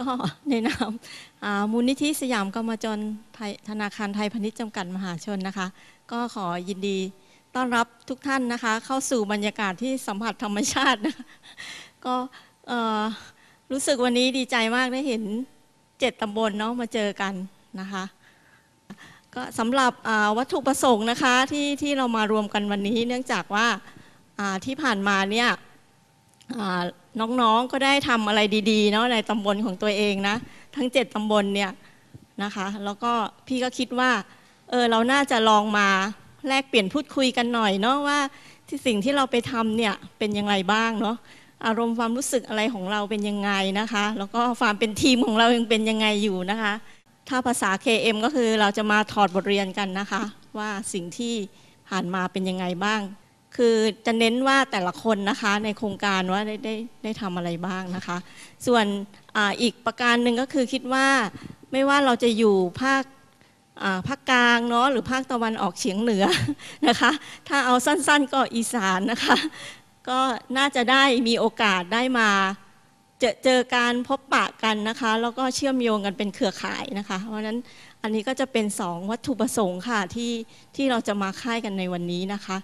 ก็ในนามมูลนิธิสยามกรมจรธนาคารไทยพาณิชย์จำกัดมหาชนนะคะ ก็ขอยินดีต้อนรับทุกท่านนะคะ เข้าสู่บรรยากาศที่สัมผัสธรรมชาตินะคะก็รู้สึกวันนี้ดีใจมากได้เห็นเจ็ดตำบลเนาะมาเจอกันนะคะก็สำหรับวัตถุประสงค์นะคะที่ที่เรามารวมกันวันนี้ เนื่องจากว่าที่ผ่านมาเนี่ย น้องๆก็ได้ทำอะไรดีๆเนาะในตำบลของตัวเองนะ ทั้งเจ็ดตำบลเนี่ยนะคะ แล้วก็พี่ก็คิดว่าเออเราน่าจะลองมาแลกเปลี่ยนพูดคุยกันหน่อยเนาะว่าที่สิ่งที่เราไปทำเนี่ยเป็นยังไงบ้างเนาะอารมณ์ความรู้สึกอะไรของเราเป็นยังไงนะคะ แล้วก็ความเป็นทีมของเรายังเป็นยังไงอยู่นะคะ ถ้าภาษา KM ก็คือเราจะมาถอดบทเรียนกันนะคะ ว่าสิ่งที่ผ่านมาเป็นยังไงบ้าง คือจะเน้นว่าแต่ละคนนะคะในโครงการว่าได้ได้ได้ทำอะไรบ้างนะคะ ส่วนออีกประการหนึ่งก็คือคิดว่าไม่ว่าเราจะอยู่ภาคภาคกลางเนาะหรือภาคตะวันออกเฉียงเหนือนะคะ ถ้าเอาสั้นๆก็อีสานนะคะ ก็น่าจะได้มีโอกาสได้มาเจอเจอการพบปะกันนะคะ แล้วก็เชื่อมโยงกันเป็นเครือข่ายนะคะ เพราะนั้นอันนี้ก็จะเป็นสองวัตถุประสงค์ค่ะที่ที่เราจะมาค่ายกันในวันนี้นะคะ